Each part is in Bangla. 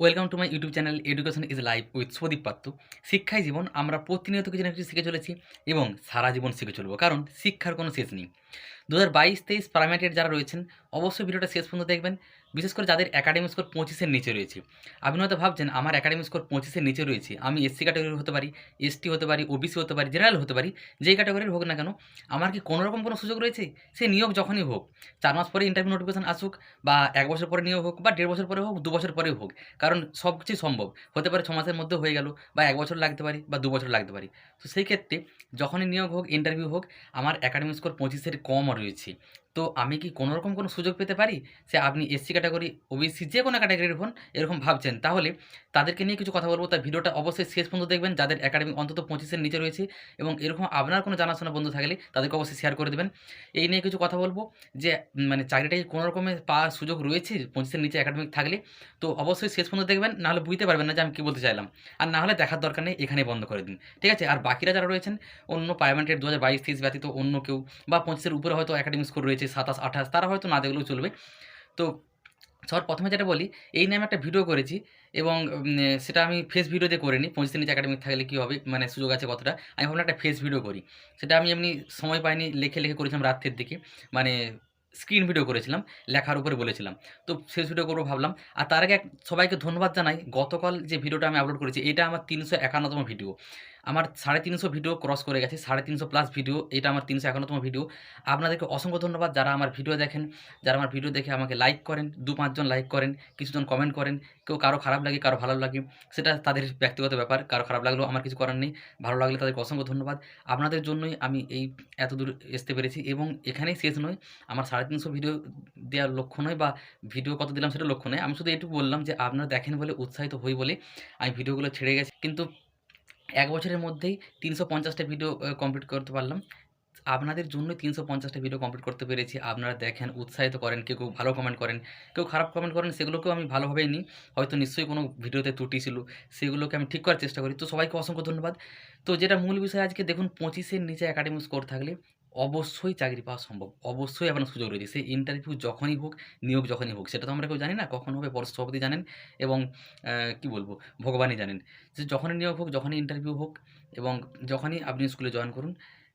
Welcome to my YouTube channel education is life with Sudip Patra শিক্ষায় জীবন, আমরা প্রতিনিয়ত কিছু না কিছু শিখে চলেছি এবং সারা জীবন শিখে চলব, কারণ শিক্ষার কোনো শেষ নেই। দু হাজার বাইশ তেইশ প্রাইমারির যারা রয়েছেন, অবশ্যই ভিডিওটা শেষ পর্যন্ত দেখবেন। বিশেষ করে যাদের একাডেমিক স্কোর পঁচিশের নিচে রয়েছে। আপনি হয়তো ভাবছেন, আমার একাডেমিক স্কোর পঁচিশের নিচে রয়েছে। আমি এসসি ক্যাটাগরির হতে পারি এসটি হতে পারি ওবিসি হতে পারি জেনারেল হতে পারি, যেই ক্যাটাগরির হোক না কেন, আমার কি কোনো রকম কোনো সুযোগ রয়েছে? সে নিয়োগ যখনই হোক, চার মাস পরে ইন্টারভিউ নোটিফিকেশন আসুক বা এক বছর পরে নিয়োগ হোক বা দেড় বছর পরে হোক, দু বছর পরে হোক, কারণ সব কিছুই সম্ভব। হতে পারে ছ মাসের মধ্যে হয়ে গেল বা এক বছর লাগতে পারে বা দু বছর লাগতে পারে। তো সেই ক্ষেত্রে যখনই নিয়োগ হোক ইন্টারভিউ হোক, আমার একাডেমিক স্কোর পঁচিশের কম রয়েছে। তো আমি কি কোনো রকম কোনো সুযোগ পেতে পারি? সে আপনি এসসি ক্যাটাগরি, ওবিসি যে কোনো ক্যাটাগরির হন, এরকম ভাবছেন। তাহলে তাদেরকে নিয়ে কিছু কথা বলব। তার ভিডিওটা অবশ্যই শেষ পর্যন্ত দেখবেন। যাদের একাডেমি অন্তত পঁচিশের নিচে রয়েছে এবং এরকম আপনার কোনো জানাশোনা বন্ধু থাকলে তাদেরকে অবশ্যই শেয়ার করে দেবেন। এই নিয়ে কিছু কথা বলব যে মানে চাকরিটা কি কোনো রকমের পাওয়ার সুযোগ রয়েছে পঁচিশের নিচে একাডেমিক থাকলে? তো অবশ্যই শেষ পর্যন্ত দেখবেন। নাহলে বুঝতে পারবেন না যে আমি কী বলতে চাইলাম। আর না হলে দেখার দরকার নেই এখানে বন্ধ করে দিন। ঠিক আছে? আর বাকিরা যারা রয়েছেন, অন্য প্রাইভেটের দু হাজার বাইশ ব্যতীত অন্য কেউ বা পঁচিশের উপরে হয়তো একাডেমিক স্কোর রয়েছে সাতাশ, আঠাশ, তারা হয়তো না দেখলেও চলবে। তো সবার প্রথমে যেটা বলি, এই নিয়ে আমি একটা ভিডিও করেছি এবং সেটা আমি ফেস ভিডিও দিয়ে করিনি। পঁচিশ দিন একাডেমিক থাকলে কী হবে মানে সুযোগ আছে কতটা, আমি ভাবলাম একটা ফেস ভিডিও করি। সেটা আমি এমনি সময় পাইনি, লেখে লেখে করেছিলাম রাত্রের দিকে। মানে স্ক্রিন ভিডিও করেছিলাম, লেখার উপরে বলেছিলাম। তো শেষ ভিডিও করব ভাবলাম। আর তার আগে সবাইকে ধন্যবাদ জানাই, গতকাল যে ভিডিওটা আমি আপলোড করেছি, এটা আমার তিনশো একান্নতম ভিডিও আমার সাড়ে তিনশো ভিডিও ক্রস করে গেছে, সাড়ে তিনশো প্লাস ভিডিও এটা আমার তিনশো একান্নতম ভিডিও আপনাদেরকে অসংখ্য ধন্যবাদ যারা আমার ভিডিও দেখেন, যারা আমার ভিডিও দেখে আমাকে লাইক করেন, দু পাঁচজন লাইক করেন, কিছুজন কমেন্ট করেন, কেউ কারও খারাপ লাগে, কারও ভালো লাগে, সেটা তাদের ব্যক্তিগত ব্যাপার, কারও খারাপ লাগলেও আমার কিছু করার নেই, ভালো লাগলে তাদেরকে অসংখ্য ধন্যবাদ। আপনাদের জন্যই আমি এই এত দূর আসতে পেরেছি এবং এখানেই শেষ নয়, আমার সাড়ে তিনশো ভিডিও দেওয়ার লক্ষ্য নয় বা ভিডিও কত দিলাম সেটা লক্ষ্য নয়। আমি শুধু এটুকু বললাম যে, আপনারা দেখেন বলে, উৎসাহিত হই বলে আমি ভিডিওগুলো ছেড়ে গেছি। কিন্তু এক বছরের মধ্যেই তিনশো পঞ্চাশটা ভিডিও কমপ্লিট করতে পারলাম। আপনাদের জন্যই তিনশো পঞ্চাশটা ভিডিও কমপ্লিট করতে পেরেছি। আপনারা দেখেন, উৎসাহিত করেন, কেউ কেউ ভালো কমেন্ট করেন, কেউ খারাপ কমেন্ট করেন, সেগুলোকেও আমি ভালোভাবেই নিই। হয়তো নিশ্চয়ই কোনো ভিডিওতে ত্রুটি ছিল, সেগুলোকে আমি ঠিক করার চেষ্টা করি। তো সবাইকে অসংখ্য ধন্যবাদ। তো যেটা মূল বিষয় আজকে, দেখুন, পঁচিশের নিচে একাডেমিক স্কোর থাকলে অবশ্যই চাকরি পাওয়া সম্ভব। অবশ্যই আপনার সুযোগ রয়েছে। সেই ইন্টারভিউ যখনই হোক, নিয়োগ যখনই হোক, সেটা তো আমরা কেউ জানি না, কখন হবে পরশ সভাপতি জানেন এবং কি বলব, ভগবানই জানেন। যে যখনই নিয়োগ হোক, যখনই ইন্টারভিউ হোক এবং যখনই আপনি স্কুলে জয়েন করুন,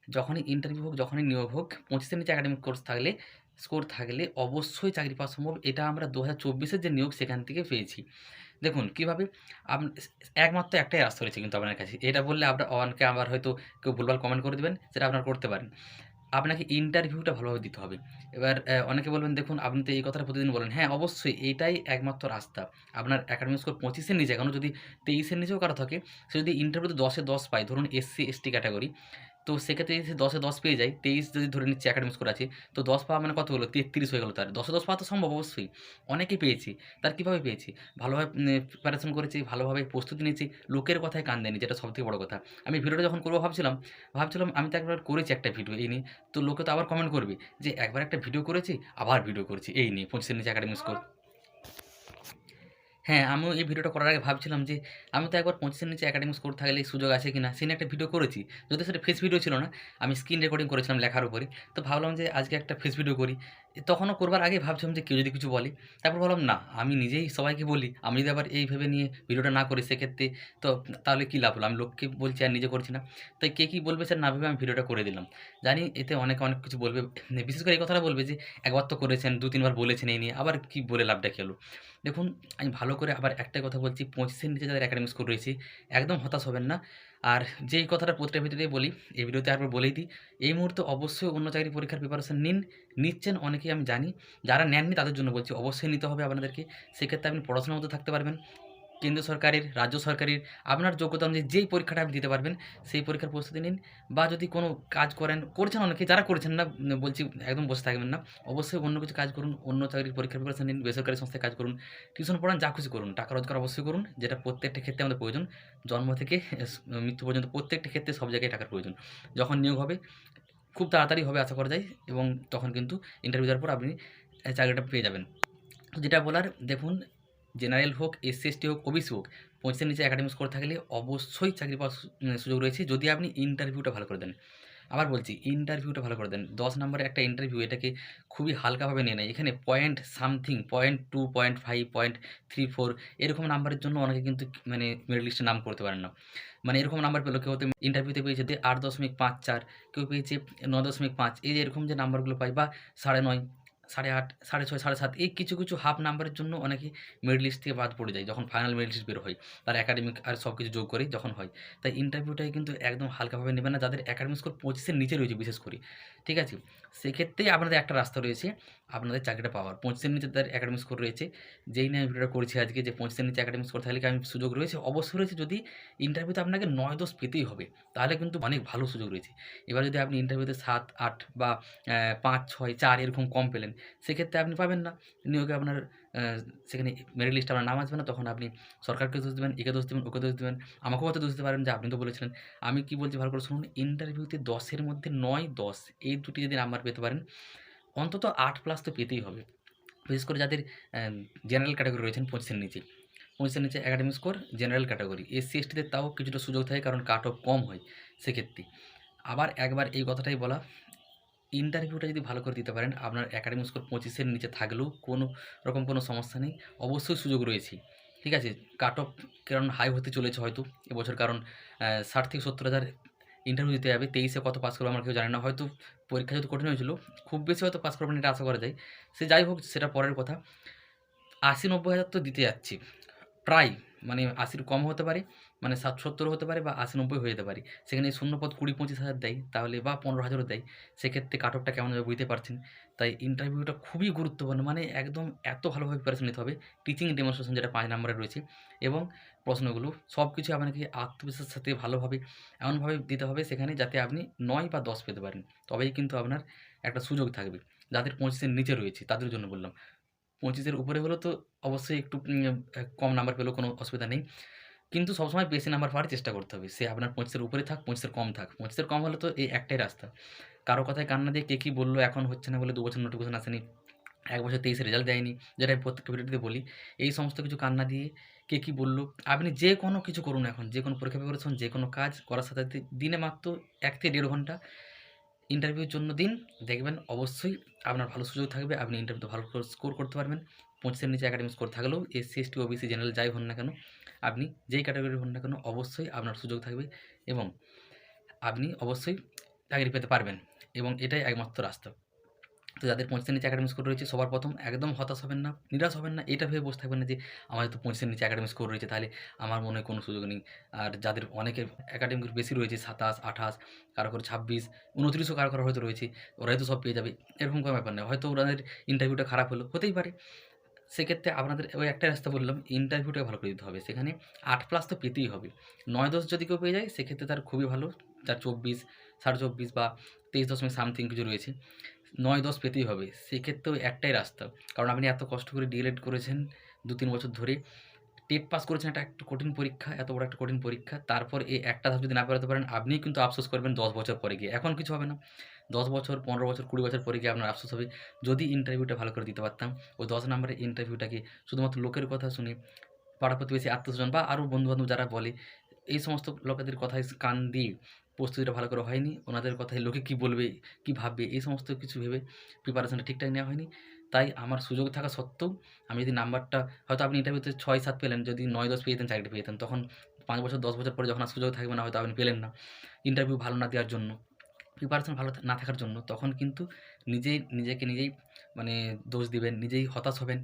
যখনই ইন্টারভিউ হোক, যখনই নিয়োগ হোক, পঁচিশের নিচে একাডেমিক কোর্স থাকলে স্কোর থাকলে অবশ্যই চাকরি পাওয়া সম্ভব। এটা আমরা দু হাজার যে নিয়োগ, সেখান থেকে পেয়েছি। দেখুন, কীভাবে? আপ- একমাত্র একটাই রাস্তা রয়েছে কিন্তু আপনার কাছে। এটা বললে আপনার, অনেকে আবার হয়তো কেউ ভুলভাল কমেন্ট করে দেবেন, সেটা আপনার করতে পারেন। আপনাকে ইন্টারভিউটা ভালোভাবে দিতে হবে। এবার অনেকে বলবেন, দেখুন, আপনি তো এই কথাটা প্রতিদিন বলেন। হ্যাঁ অবশ্যই এইটাই একমাত্র রাস্তা। আপনার একাডেমিক স্কোর পঁচিশের নিচে, কেন? যদি তেইশের নিচেও কারও থাকে, সে যদি ইন্টারভিউতে দশে দশ পায়, ধরুন এসসি এসটি ক্যাটাগরি তো সেক্ষেত্রে যদি দশে দশ পেয়ে যায় তেইশ যদি ধরে নিচ্ছে একাডেমিক স্কোর আছে, তো দশ পাওয়া মানে কত হলো? তেত্রিশ হয়ে গেলো তার। দশে দশ পাওয়া তো সম্ভব অবশ্যই। অনেকেই পেয়েছি। তার কীভাবে পেয়েছি? ভালোভাবে প্রিপারেশন করেছি, ভালোভাবে প্রস্তুতি নিয়েছি, লোকের কথায় কান দেয়নি, যেটা সবথেকে বড় কথা। আমি ভিডিওটা যখন করব ভাবছিলাম ভাবছিলাম আমি তো একবার করেছি একটা ভিডিও এই নিয়ে। তো লোকে তো আবার কমেন্ট করবে যে, একবার একটা ভিডিও করেছি, আবার ভিডিও করেছি, এই নিয়ে, পঁচিশের নিচে একাডেমিক স্কোর হ্যাঁ আমিও এই ভিডিওটা করার আগে ভাবছিলাম যে, আমি তো একবার পঁচিশের নিচে একাডেমিক স্কোর থাকলে সুযোগ আছে কিনা? সে নিয়ে একটা ভিডিও করেছি। যদি সেটা ফেস ভিডিও ছিল না, আমি স্ক্রিন রেকর্ডিং করেছিলাম লেখার উপরে। তো ভাবলাম যে, আজকে একটা ফেস ভিডিও করি। তখনও করবার আগে ভাবছিলাম যে, কেউ যদি কিছু বলে, তারপর ভাবলাম, না, আমি নিজেই সবাইকে বলি, আমি যদি আবার এই ভেবে নিয়ে ভিডিওটা না করি, সেক্ষেত্রে তো তাহলে কী লাভ হলো? আমি লোককে বলছি আর নিজে করছি না। তাই কে কী বলবে স্যার না ভেবে আমি ভিডিওটা করে দিলাম। জানি এতে অনেকে অনেক কিছু বলবে। বিশেষ করে এই কথাটা বলবে যে, একবার তো করেছেন দু তিনবার বলেছেন এই নিয়ে, আবার কি বলে লাভটা হলো? দেখুন, আমি ভালো করে আবার একটাই কথা বলছি পঁচিশের নিচে যাদের একাডেমিক স্কোর রয়েছে, একদম হতাশ হবেন না। আর যেই কথাটা প্রতিটা ভিতরে বলি, এই ভিডিওতে আরবার বলেই দিই, এই মুহূর্তে অবশ্যই অন্য চাকরি পরীক্ষার প্রিপারেশন নিন। নিচ্ছেন অনেকেই আমি জানি, যারা নেননি তাদের জন্য বলছি, অবশ্যই নিতে হবে আপনাদেরকে। সেক্ষেত্রে আপনি পড়াশোনার মতো থাকতে পারবেন। কেন্দ্র সরকারের, রাজ্য সরকারের আপনার যোগ্যতা অনুযায়ী যেই পরীক্ষাটা আপনি দিতে পারবেন, সেই পরীক্ষার প্রস্তুতি নিন বা যদি কোনো কাজ করেন, করছেন অনেকে, যারা করেছেন না বলছি একদম বসে থাকবেন না, অবশ্যই অন্য কিছু কাজ করুন, অন্য চাকরির পরীক্ষার প্রিপারেশন নিন, বেসরকারি সংস্থায় কাজ করুন টিউশন পড়ান, যা খুশি করুন, টাকা রোজগার অবশ্যই করুন, যেটা প্রত্যেকটা ক্ষেত্রে আমাদের প্রয়োজন, জন্ম থেকে মৃত্যু পর্যন্ত প্রত্যেকটা ক্ষেত্রে সব জায়গায় টাকার প্রয়োজন, যখন নিয়োগ হবে, খুব তাড়াতাড়ি হবে আশা করা যায় এবং তখন কিন্তু ইন্টারভিউ দেওয়ার পর আপনি চাকরিটা পেয়ে যাবেন। যেটা বলার, দেখুন জেনারেল হোক এসসি এসটি হোক, ওবিসি হোক, পঁচিশের নিচে একাডেমিক স্কোর থাকলে অবশ্যই চাকরি পাওয়ার সুযোগ রয়েছে। যদি আপনি ইন্টারভিউটা ভালো করে দেন। আবার বলছি ইন্টারভিউটা ভালো করে দেন। দশ নম্বরে একটা ইন্টারভিউ এটাকে খুবই হালকাভাবে নিয়ে নেয়। এখানে point something point two point five point three four এরকম নাম্বারের জন্য অনেকে কিন্তু মানে মেরিট লিস্টে নাম করতে পারেন না। মানে এরকম নাম্বার পেল, কেউ হয়তো ইন্টারভিউতে পেয়েছে আট দশমিক পাঁচ চার, কেউ পেয়েছে ন দশমিক পাঁচ। এই যে এরকম যে নাম্বারগুলো পায় বা সাড়ে নয় সাড়ে আট, সাড়ে ছয়, সাড়ে সাত এই কিছু কিছু হাফ নাম্বারের জন্য অনেকে মিডল লিস্ট থেকে বাদ পড়ে যায়। যখন ফাইনাল মিডল লিস্ট বের হয়, তার একাডেমিক আর সব কিছু যোগ করে যখন হয়। তাই ইন্টারভিউটাই কিন্তু একদম হালকাভাবে নেবে না। যাদের একাডেমিক স্কোর পঁচিশের নিচে রয়েছে, বিশেষ করে। ঠিক আছে? সেক্ষেত্রেই আপনাদের একটা রাস্তা রয়েছে, আপনাদের চাকরিটা পাওয়ার। পঁচিশের নিচে তাদের একাডেমিক স্কোর রয়েছে। যেই নিয়ে আমি ভিডিওটা করছি আজকে যে পঁচিশের নিচে একাডেমিক স্কোর থাকলে কি আমি সুযোগ রয়েছে? অবশ্যই রয়েছে। যদি ইন্টারভিউতে আপনাকে নয় দশ পেতেই হবে, তাহলে কিন্তু অনেক ভালো সুযোগ রয়েছে। এবার যদি আপনি ইন্টারভিউতে সাত, আট বা পাঁচ, ছয়, চার এরকম কম পেলেন, সেক্ষেত্রে আপনি পাবেন না। নিয়োগে আপনার সেখানে মেরিট লিস্ট আপনার নাম আসবে না, তখন আপনি সরকারকে দোষ দেবেন, একে দোষ দেবেন, ওকে দোষ দেবেন। আমাকেও হয়তো দোষ দিতে পারেন, যে আপনি তো বলেছিলেন। আমি কি বলছি ভালো করে শুনুন ইন্টারভিউতে দশের মধ্যে নয় দশ এই দুটি যদি নাম্বার পেতে পারেন, অন্তত আট প্লাস তো পেতেই হবে। বিশেষ করে যাদের জেনারেল ক্যাটাগরি রয়েছেন পঁচিশের নিচে। পঁচিশের নিচে academic score general category SC এসটিতে তাও কিছুটা সুযোগ থাকে কারণ কাট অফ কম হয় সেক্ষেত্রে। আবার একবার এই কথাটাই বলা ইন্টারভিউটা যদি ভালো করে দিতে পারেন, আপনার একাডেমিক স্কোর পঁচিশের নিচে থাকলেও কোনো রকম কোনো সমস্যা নেই। অবশ্যই সুযোগ রয়েছে। ঠিক আছে? কাট অফ কারণ হাই হতে চলেছে হয়তো। এবছর কারণ ষাট থেকে সত্তর হাজার ইন্টারভিউ দিতে যাবে, তেইশে কত পাস করবে আমার কেউ জানি না। হয়তো পরীক্ষা যদি কঠিন হয়েছিল, খুব বেশি হয়তো পাস করবেন এটা আশা করা যায়। সে যাই হোক, সেটা পরের কথা। আশি নব্বই হাজার তো দিতে যাচ্ছি। প্রায় মানে আশির কম হতে পারে মানে ষাট সত্তর হতে পারে বা আশি নব্বই হয়ে যেতে পারে। সেখানে শূন্যপদ কুড়ি পঁচিশ হাজার দেয়, তাহলে বা পনেরো হাজারও দেয়। সেক্ষেত্রে কাট অফটা কেমন হবে বুঝতে পারছেন। তাই ইন্টারভিউটা খুবই গুরুত্বপূর্ণ মানে একদম এত ভালোভাবে প্রিপারেশন নিতে হবে। টিচিং ডেমনস্ট্রেশন যেটা পাঁচ নম্বরে রয়েছে। এবং প্রশ্নগুলো সব কিছু আপনাকে আত্মবিশ্বাসের সাথে ভালোভাবে, এমনভাবে দিতে হবে সেখানে যাতে আপনি নয় বা দশ পেতে পারেন। তবেই কিন্তু আপনার একটা সুযোগ থাকবে। যাদের পঁচিশের নিচে রয়েছে, তাদের জন্য বললাম। পঁচিশের উপরে হলেও তো অবশ্যই একটু কম নাম্বার পেলেও কোনো অসুবিধা নেই। কিন্তু সবসময় বেশি নাম্বার পাওয়ার চেষ্টা করতে হবে। সে আপনার পঁচিশের উপরে থাক, পঁচিশের কম থাক। পঁচিশের কম হলে তো এই একটাই রাস্তা। কারও কথায় কান্না দিয়ে কে কী বলল, এখন হচ্ছে না বলে দু বছর নোটিফিকেশন আসেনি এক বছর তেইশে রেজাল্ট দেয়নি, যেটা আমি প্রত্যেক ভিডিওতে বলি। এই সমস্ত কিছু কান্না দিয়ে কে কী বলল? আপনি যে কোনো কিছু করুন এখন, যে কোনো পরীক্ষা প্রিপারেশন যে কোনো কাজ করার সাথে সাথে দিনে মাত্র এক থেকে দেড় ঘণ্টা ইন্টারভিউর জন্য দিন। দেখবেন অবশ্যই আপনার ভালো সুযোগ থাকবে, আপনি ইন্টারভিউতে ভালো স্কোর করতে পারবেন। পঁচিশের নিচে একাডেমিক স্কোর থাকলেও এসসি এসটি ওবিসি জেনারেল যাই হন না কেন, আপনি যেই ক্যাটাগরি হন না কেন, অবশ্যই আপনার সুযোগ থাকবে এবং আপনি অবশ্যই চাকরি পেতে পারবেন এবং এটাই একমাত্র রাস্তা। তো যাদের পঁচিশের নিচে একাডেমিক স্কোর রয়েছে, সবার প্রথম একদম হতাশ হবেন না, নিরাশ হবেন না, এটা ভেবে বসে থাকবেন না যে, আমার তো পঁচিশের নিচে একাডেমিক স্কোর রয়েছে, তাহলে আমার মনে কোনো সুযোগ নেই। আর যাদের অনেকের একাডেমিক বেশি রয়েছে, সাতাশ, আঠাশ, কারও করে ছাব্বিশ, উনত্রিশও কারও কারও হয়তো রয়েছে, ওরাই তো সব পেয়ে যাবে, এরকম কোনো ব্যাপার নেই হয়তো ওনাদের ইন্টারভিউটা খারাপ হলো, হতেই পারে। সেক্ষেত্রে আপনাদের, ওই একটা রাস্তা বললাম ইন্টারভিউটা ভালো করে দিতে হবে। সেখানে আট প্লাস তো পেতেই হবে। নয় দশ যদি কেউ পেয়ে যায়, সেক্ষেত্রে তার খুবই ভালো যার চব্বিশ, সাড়ে চব্বিশ বা তেইশ দশমিক সামথিং কিছু রয়েছে। নয় দশ পেতেই হবে। সেক্ষেত্রেও একটাই রাস্তা। কারণ আপনি এত কষ্ট করে ডিএলএড করেছেন দু তিন বছর ধরে। টেট পাস করেছেন একটা একটা কঠিন পরীক্ষা, এত বড় একটা কঠিন পরীক্ষা। তারপর এই একটা ধাপ যদি না পেরোতে পারেন, আপনিই কিন্তু আফসোস করবেন দশ বছর পরে গিয়ে। এখন কিছু হবে না। দশ বছর, পনেরো বছর, কুড়ি বছর পরে গিয়ে আপনার আফসোস হবে। যদি ইন্টারভিউটা ভালো করে দিতে পারতাম, ওই দশ নম্বরের ইন্টারভিউটাকে শুধুমাত্র লোকের কথা শুনে পাড়া প্রতিবেশী আত্মস্বজন বা আরও বন্ধুবান্ধব যারা বলে, এই সমস্ত লোকেদের কথায় কান দিয়ে প্রস্তুতিটা ভালো করে হয়নি। ওনাদের কথায় লোকে কী বলবে, কী ভাববে, এই সমস্ত কিছু ভেবে প্রিপারেশনটা ঠিকঠাক নেওয়া হয়নি। তাই আমার সুযোগ থাকা সত্ত্বেও আমি যদি নাম্বারটা, হয়তো আপনি ইন্টারভিউতে ছয় সাত পেলেন, যদি নয় দশ পেয়ে যেতেন চাকরিটা পেয়ে যেতেন, তখন পাঁচ বছর, দশ বছর পরে যখন আর সুযোগ থাকবে না, হয়তো আপনি পেলেন না। ইন্টারভিউ ভালো না দেওয়ার জন্য প্রিপারেশন ভালো না থাকার জন্য, তখন কিন্তু নিজেই, নিজেকে নিজেই মানে দোষ দিবেন, নিজেই হতাশ হবেন,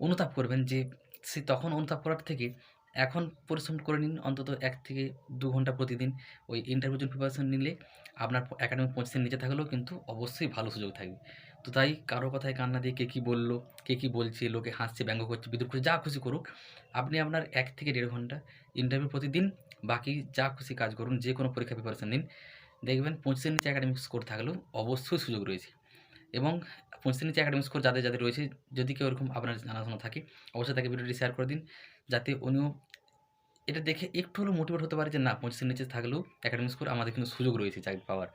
অনুতাপ করবেন যে সে তখন অনুতাপ করার থেকে এখন পরিশ্রম করে নিন, অন্তত এক থেকে দু ঘণ্টা প্রতিদিন ওই ইন্টারভিউর জন্য প্রিপারেশন নিলে আপনার একাডেমিক পঁচিশের নিচে থাকলেও কিন্তু অবশ্যই ভালো সুযোগ থাকবে। তো তাই কারও কথায় কান্না দিয়ে কে কী বলল, কে কী বলছে, লোকে হাসছে, ব্যঙ্গ করছে বিদ্যুৎ করছে, যা খুশি করুক, আপনি আপনার এক থেকে দেড় ঘণ্টা ইন্টারভিউ প্রতিদিন, বাকি যা খুশি কাজ করুন, যে কোনো পরীক্ষা প্রিপারেশন নিন। দেখবেন পঁচিশের নিচে একাডেমিক স্কোর থাকলেও অবশ্যই সুযোগ রয়েছে। এবং পঁচিশের নিচে একাডেমিক স্কোর যাদের যাদের রয়েছে, যদি কেউ এরকম আপনার জানাশোনা থাকে, অবশ্যই তাকে ভিডিওটি শেয়ার করে দিন, যাতে উনিও এটা দেখে একটু হলেও মোটিভেট হতে পারে যে না পঁচিশের নিচে থাকলেও একাডেমিক স্কোর আমাদের কিন্তু সুযোগ রয়েছে চাকরি পাওয়ার।